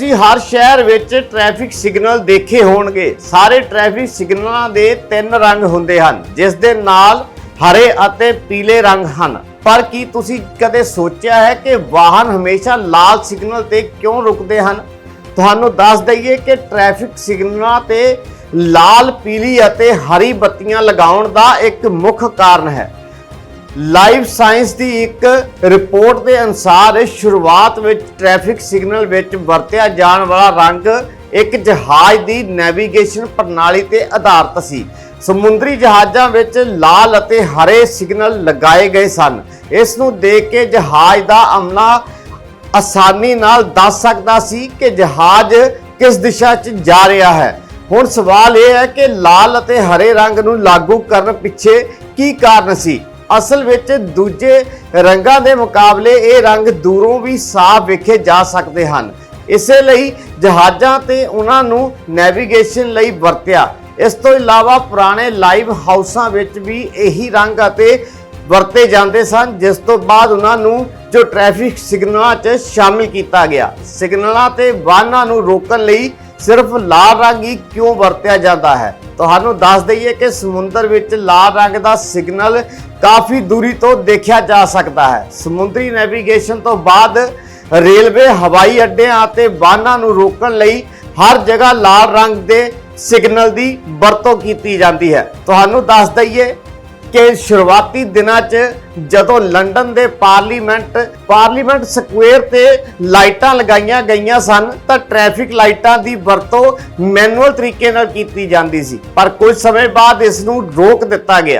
ਤੁਸੀਂ ਹਰ ਸ਼ਹਿਰ ਵਿੱਚ ਟ੍ਰੈਫਿਕ ਸਿਗਨਲ ਦੇਖੇ ਹੋਣਗੇ। ਸਾਰੇ ਟ੍ਰੈਫਿਕ ਸਿਗਨਲਾਂ ਦੇ ਤਿੰਨ ਰੰਗ ਹੁੰਦੇ ਹਨ, ਜਿਸ ਦੇ ਨਾਲ ਹਰੇ ਅਤੇ ਪੀਲੇ ਰੰਗ ਹਨ। ਪਰ ਕੀ ਤੁਸੀਂ ਕਦੇ ਸੋਚਿਆ ਹੈ ਕਿ ਵਾਹਨ ਹਮੇਸ਼ਾ ਲਾਲ ਸਿਗਨਲ ਤੇ ਕਿਉਂ ਰੁਕਦੇ ਹਨ? ਤੁਹਾਨੂੰ ਦੱਸ ਦਈਏ ਕਿ ਟ੍ਰੈਫਿਕ ਸਿਗਨਲਾਂ ਤੇ ਲਾਲ, ਪੀਲੀ ਅਤੇ ਹਰੀ ਬੱਤੀਆਂ ਲਗਾਉਣ ਦਾ ਇੱਕ ਮੁੱਖ ਕਾਰਨ ਹੈ। ਲਾਈਵ ਸਾਇੰਸ ਦੀ ਇੱਕ ਰਿਪੋਰਟ ਦੇ ਅਨੁਸਾਰ ਸ਼ੁਰੂਆਤ ਵਿੱਚ ਟ੍ਰੈਫਿਕ ਸਿਗਨਲ ਵਿੱਚ ਵਰਤਿਆ ਜਾਣ ਵਾਲਾ ਰੰਗ ਇੱਕ ਜਹਾਜ਼ ਦੀ ਨੈਵੀਗੇਸ਼ਨ ਪ੍ਰਣਾਲੀ ਤੇ ਆਧਾਰਿਤ ਸੀ। ਸਮੁੰਦਰੀ ਜਹਾਜ਼ਾਂ ਵਿੱਚ ਲਾਲ ਅਤੇ ਹਰੇ ਸਿਗਨਲ ਲਗਾਏ ਗਏ ਸਨ। ਇਸ ਨੂੰ ਦੇਖ ਕੇ ਜਹਾਜ਼ ਦਾ ਅਮਲਾ ਆਸਾਨੀ ਨਾਲ ਦੱਸ ਸਕਦਾ ਸੀ ਕਿ ਜਹਾਜ਼ ਕਿਸ ਦਿਸ਼ਾ 'ਚ ਜਾ ਰਿਹਾ ਹੈ। ਹੁਣ ਸਵਾਲ ਇਹ ਹੈ ਕਿ ਲਾਲ ਅਤੇ ਹਰੇ ਰੰਗ ਨੂੰ ਲਾਗੂ ਕਰਨ ਪਿੱਛੇ ਕੀ ਕਾਰਨ ਸੀ? ਅਸਲ ਵਿੱਚ ਦੂਜੇ ਰੰਗਾਂ ਦੇ ਮੁਕਾਬਲੇ ਇਹ ਰੰਗ ਦੂਰੋਂ ਵੀ ਸਾਫ਼ ਵੇਖੇ ਜਾ ਸਕਦੇ ਹਨ। ਇਸੇ ਲਈ ਜਹਾਜ਼ਾਂ ਤੇ ਉਹਨਾਂ ਨੂੰ ਨੈਵੀਗੇਸ਼ਨ ਲਈ ਵਰਤਿਆ। ਇਸ ਤੋਂ ਇਲਾਵਾ ਪੁਰਾਣੇ ਲਾਈਵ ਹਾਊਸਾਂ ਵਿੱਚ ਵੀ ਇਹੀ ਰੰਗ ਅਤੇ ਵਰਤੇ ਜਾਂਦੇ ਸਨ, ਜਿਸ ਤੋਂ ਬਾਅਦ ਉਹਨਾਂ ਨੂੰ ਜੋ ਟ੍ਰੈਫਿਕ ਸਿਗਨਲਾਂ 'ਚ ਸ਼ਾਮਿਲ ਕੀਤਾ ਗਿਆ। ਸਿਗਨਲਾਂ ਤੇ ਵਾਹਨਾਂ ਨੂੰ ਰੋਕਣ ਲਈ ਸਿਰਫ ਲਾਲ ਰੰਗ ਹੀ ਕਿਉਂ ਵਰਤਿਆ ਜਾਂਦਾ ਹੈ? ਤੁਹਾਨੂੰ ਦੱਸ ਦਈਏ ਕਿ ਸਮੁੰਦਰ ਵਿੱਚ ਲਾਲ ਰੰਗ ਦਾ ਸਿਗਨਲ ਕਾਫੀ ਦੂਰੀ ਤੋਂ ਦੇਖਿਆ ਜਾ ਸਕਦਾ ਹੈ। ਸਮੁੰਦਰੀ ਨੈਵੀਗੇਸ਼ਨ ਤੋਂ ਬਾਅਦ ਰੇਲਵੇ ਹਵਾਈ ਅੱਡਿਆਂ ਅਤੇ ਵਾਹਨਾਂ ਨੂੰ ਰੋਕਣ ਲਈ ਹਰ ਜਗ੍ਹਾ ਲਾਲ ਰੰਗ ਦੇ ਸਿਗਨਲ ਦੀ ਵਰਤੋਂ ਕੀਤੀ ਜਾਂਦੀ ਹੈ। ਤੁਹਾਨੂੰ ਦੱਸ ਦਈਏ ਕਿ ਸ਼ੁਰੂਆਤੀ ਦਿਨਾਂ 'ਚ ਜਦੋਂ ਲੰਡਨ ਦੇ ਪਾਰਲੀਮੈਂਟ ਪਾਰਲੀਮੈਂਟ ਸਕੁਅਰ ਤੇ ਲਾਈਟਾਂ ਲਗਾਈਆਂ ਗਈਆਂ ਸਨ, ਤਾਂ ਟ੍ਰੈਫਿਕ ਲਾਈਟਾਂ ਦੀ ਵਰਤੋਂ ਮੈਨੂਅਲ ਤਰੀਕੇ ਨਾਲ ਕੀਤੀ ਜਾਂਦੀ ਸੀ। ਪਰ ਕੁਝ ਸਮੇਂ ਬਾਅਦ ਇਸ ਨੂੰ ਰੋਕ ਦਿੱਤਾ ਗਿਆ।